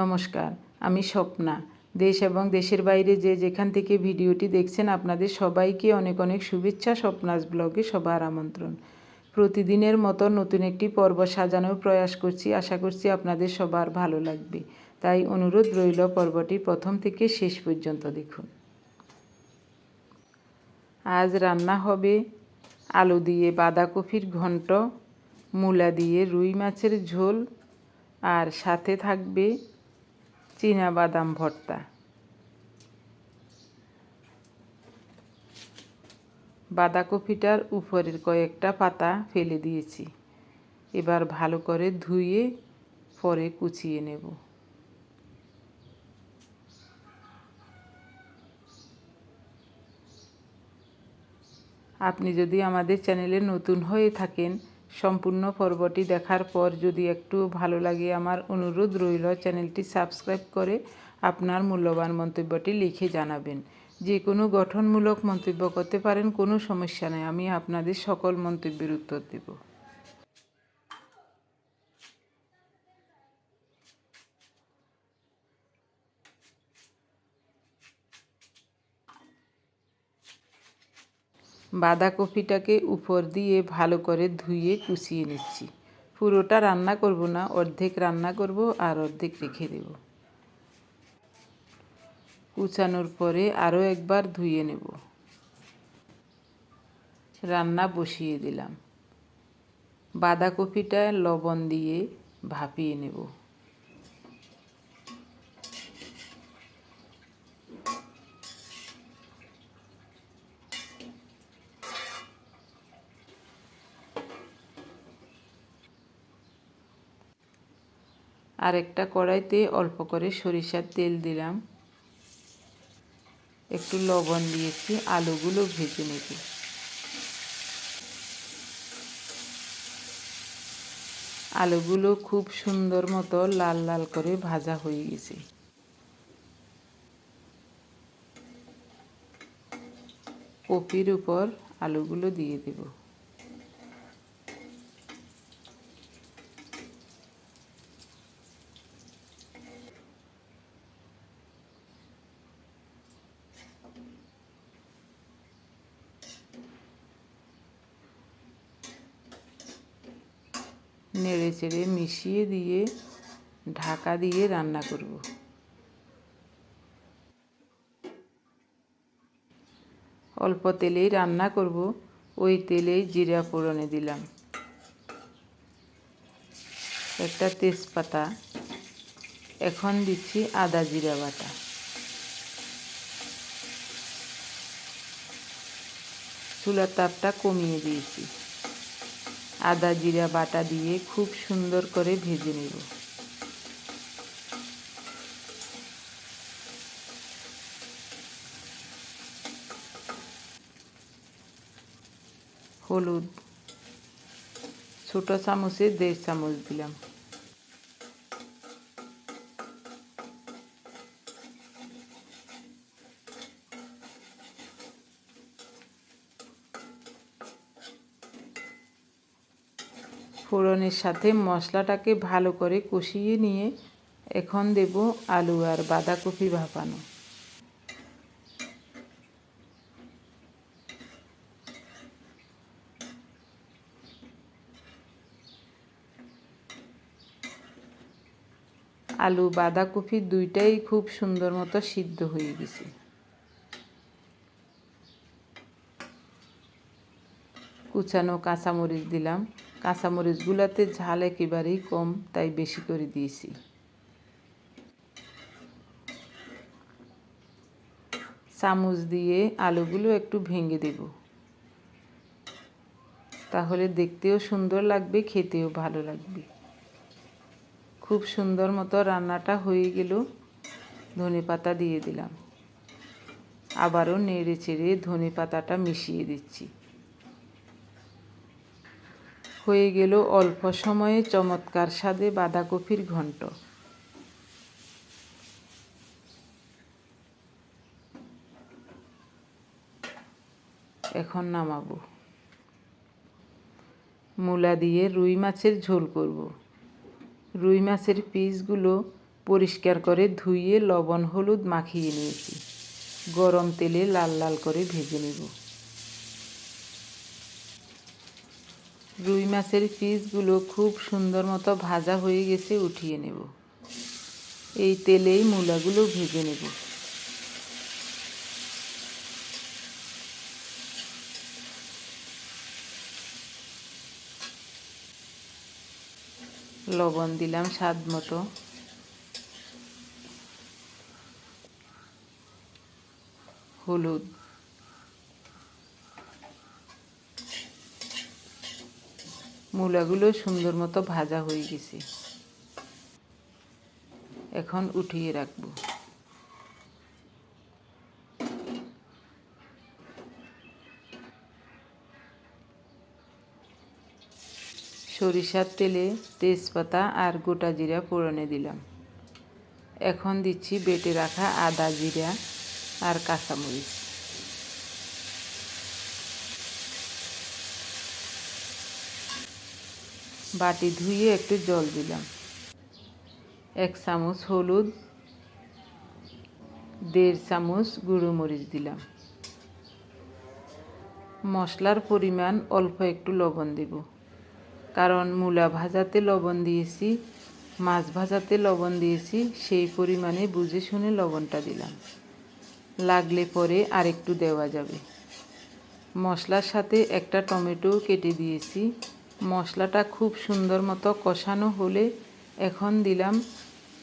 নমস্কার, আমি স্বপ্না। দেশ এবং দেশের বাইরে যে যেখান থেকে ভিডিওটি দেখছেন, আপনাদের সবাইকে অনেক অনেক শুভেচ্ছা, স্বপ্নাস ব্লগে সবার আমন্ত্রণ। প্রতিদিনের মতো নতুন একটি পর্ব সাজানোর প্রয়াস করছি, আশা করছি আপনাদের সবার ভালো লাগবে। তাই অনুরোধ রইল পর্বটি প্রথম থেকে শেষ পর্যন্ত দেখুন। আজ রান্না হবে আলু দিয়ে বাঁধাকপির ঘন্ট, মূলা দিয়ে রুই মাছের ঝোল, আর সাথে থাকবে চীনা বাদাম ভর্তা। বাঁধাকপিটার উপরের কয়েকটা পাতা ফেলে দিয়েছি। এবার ভালো করে ধুয়ে পরে কুচিয়ে নেব। আপনি যদি আমাদের চ্যানেলে নতুন হয়ে থাকেন সম্পূর্ণ পর্বটি দেখার পর যদি একটু ভালো লাগে আমার অনুরোধ রইল, চ্যানেলটি সাবস্ক্রাইব করে আপনার মূল্যবান মন্তব্যটি লিখে জানাবেন। যে কোনো গঠনমূলক মন্তব্য করতে পারেন, কোনো সমস্যা নেই। আমি আপনাদের সকল মন্তব্যের উত্তর দেব। বাঁধাকপিটাকে উপর দিয়ে ভালো করে ধুয়ে কুচিয়ে নিচ্ছি। পুরোটা রান্না করব না, অর্ধেক রান্না করব আর অর্ধেক রেখে দেব। কুচানোর পরে আরও একবার ধুয়ে নেব। রান্না বসিয়ে দিলাম। বাঁধাকপিটা লবণ দিয়ে ভাপিয়ে নেব। আর একটা কড়াইতে অল্প করে সরিষার তেল দিলাম। একটু লবণ দিয়েছি, আলুগুলো ভেজে নেব। আলুগুলো খুব সুন্দর মতো লাল লাল করে ভাজা হয়ে গেছে। কপির উপর আলুগুলো দিয়ে দেবো। নেড়ে চেড়ে মিশিয়ে দিয়ে ঢাকা দিয়ে রান্না করব। অল্প তেলেই রান্না করব, ওই তেলেই জিরা ফোড়নে দিলাম। একটা তেজপাতা, এখন দিচ্ছি আদা জিরা বাটা। চুলার তাপটা কমিয়ে দিয়েছি। আদা, জিরা, বাটা দিয়ে খুব সুন্দর করে ভেজে নেব। হলুদ, ছোটো চামচে দেড় চামচ দিলাম। ফোড়নের সাথে মশলাটাকে ভালো করে কষিয়ে নিয়ে এখন দেব আলু আর বাঁধাকপি ভাপানো। আলু বাঁধাকপি দুইটাই খুব সুন্দর মতো সিদ্ধ হয়ে গেছে। কুচানো কাঁচামরিচ দিলাম। কাঁচামরিচগুলোতে ঝাল একেবারেই কম, তাই বেশি করে দিয়েছি। চামচ দিয়ে আলুগুলো একটু ভেঙে দেব। তাহলে দেখতেও সুন্দর লাগবে, খেতেও ভালো লাগবে। খুব সুন্দর মতো রান্নাটা হয়ে গেল। ধনে পাতা দিয়ে দিলাম। আবারও নেড়ে চেড়ে ধনে পাতাটা মিশিয়ে দিচ্ছি। হয়ে গেল অল্প সময়ে চমৎকার স্বাদে বাঁধাকপির ঘন্ট। এখন নামাবো। মূলা দিয়ে রুই মাছের ঝোল করব। রুই মাছের পিসগুলো পরিষ্কার করে ধুইয়ে লবণ, হলুদ মাখিয়ে নিয়েছি। গরম তেলে লাল লাল করে ভেজে নেব। রুই মাছের পিসগুলো খুব সুন্দর মতো ভাজা হয়ে গেছে, উঠিয়ে নেব। এই তেলেই মূলাগুলো ভেজে নেব। লবণ দিলাম স্বাদ মতো। হলুদ। মূলাগুলো সুন্দর মতো ভাজা হয়ে গেছে। এখন উঠিয়ে রাখব। সরিষার তেলে তেজপাতা আর গোটা জিরা ফোড়নে দিলাম। এখন দিচ্ছি বেটে রাখা আদা জিরা আর কাঁচামরিচ। বাটি ধুয়ে একটু জল দিলাম। এক চামচ হলুদ, দেড় চামচ গুঁড়ো মরিচ দিলাম। মশলার পরিমাণ অল্প একটু লবণ দেব, কারণ মূলা ভাজাতে লবণ দিয়েছি, মাছ ভাজাতে লবণ দিয়েছি, সেই পরিমাণে বুঝে শুনে লবণটা দিলাম। লাগলে পরে আরেকটু দেওয়া যাবে। মশলার সাথে একটা টমেটো কেটে দিয়েছি। মশলাটা খুব সুন্দর মতো কষানো হলে এখন দিলাম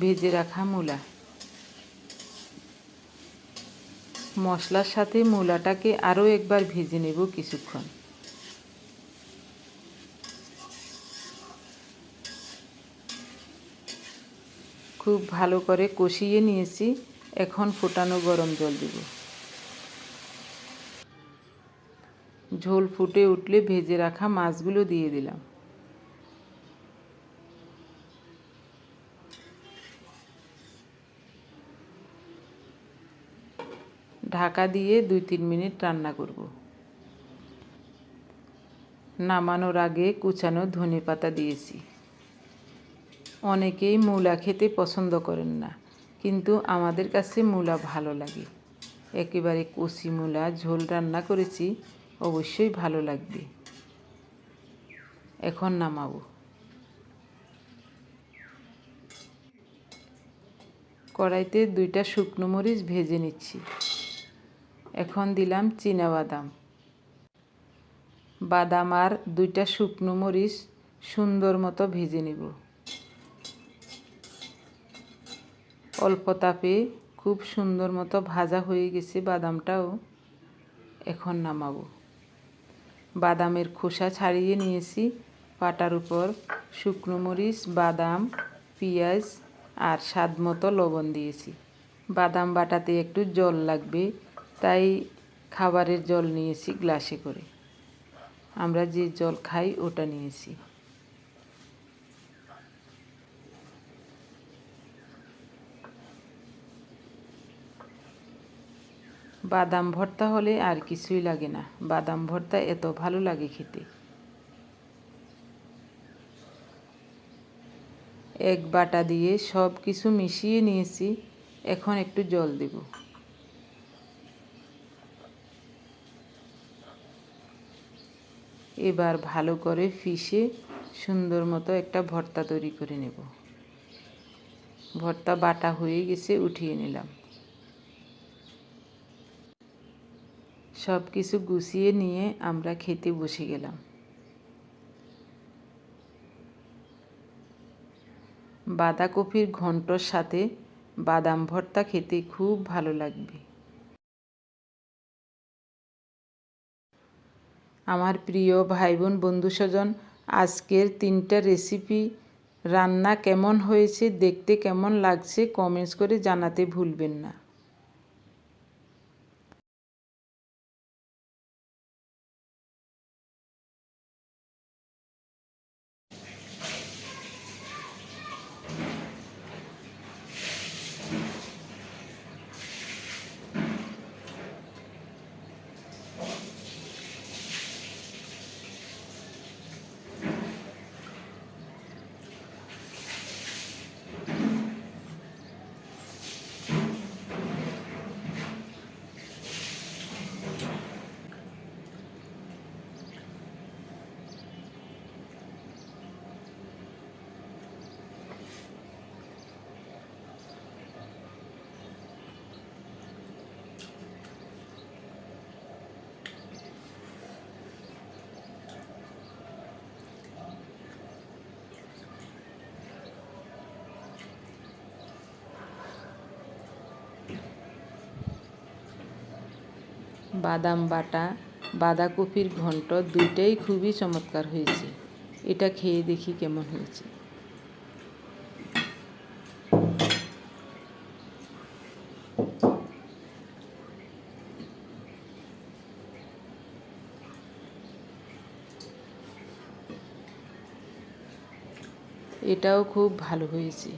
ভেজে রাখা মূলা। মশলার সাথে মূলাটাকে আরও একবার ভেজে নেব কিছুক্ষণ। খুব ভালো করে কষিয়ে নিয়েছি, এখন ফোটানো গরম জল দেব। ঝোল ফুটে উঠলে ভেজে রাখা মাছগুলো দিয়ে দিলাম। ঢাকা দিয়ে দুই তিন মিনিট রান্না করব। নামানোর আগে কুচানো ধনে পাতা দিয়েছি। অনেকেই মূলা খেতে পছন্দ করেন না, কিন্তু আমাদের কাছে মূলা ভালো লাগে। একেবারে কষি মূলা ঝোল রান্না করেছি অবশ্যই ভালো লাগবে। এখন নামাবো। কড়াইতে দুইটা শুকনো মরিচ ভেজে নিচ্ছি। এখন দিলাম বাদাম বাদাম আর দুইটা শুকনো মরিচ সুন্দর মতো ভেজে নেব। অল্প তাপে খুব সুন্দর মতো ভাজা হয়ে গেছে বাদামটাও। এখন নামাবো। বাদামের খোসা ছাড়িয়ে নিয়েছি। পাটার উপর শুকনো মরিচ, বাদাম, পেঁয়াজ আর স্বাদ মতো লবণ দিয়েছি। বাদাম বাটাতে একটু জল লাগবে, তাই খাবারের জল নিয়েছি গ্লাসে করে। আমরা যে জল খাই, ওটা নিয়েছি। বাদাম ভর্তা হলে আর কিছুই লাগে না। বাদাম ভর্তা এত ভালো লাগে খেতে। এক বাটা দিয়ে সব কিছু মিশিয়ে নিয়েছি, এখন একটু জল দেব। এবার ভালো করে ফিশে সুন্দর মতো একটা ভর্তা তৈরি করে নেব। ভর্তা বাটা হয়ে গেছে, উঠিয়ে নিলাম। সব কিছু গুছিয়ে নিয়ে আমরা খেতে বসে গেলাম। বাঁধাকপির ঘন্টর সাথে বাদাম ভর্তা খেতে খুব ভালো লাগবে। আমার প্রিয় ভাই বোন বন্ধু স্বজন আজকের তিনটা রেসিপি রান্না কেমন হয়েছে, দেখতে কেমন লাগছে কমেন্টস করে জানাতে ভুলবেন না। বাদাম বাটা, বাঁধাকপির ঘন্ট দুইটাই খুবই চমৎকার হয়েছে। এটা খেয়ে দেখি কেমন হয়েছে। এটাও খুব ভালো হয়েছে।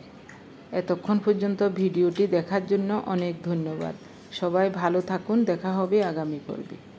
এতক্ষণ পর্যন্ত ভিডিওটি দেখার জন্য অনেক ধন্যবাদ। সবাই ভালো থাকুন দেখা হবে আগামী পর্বে।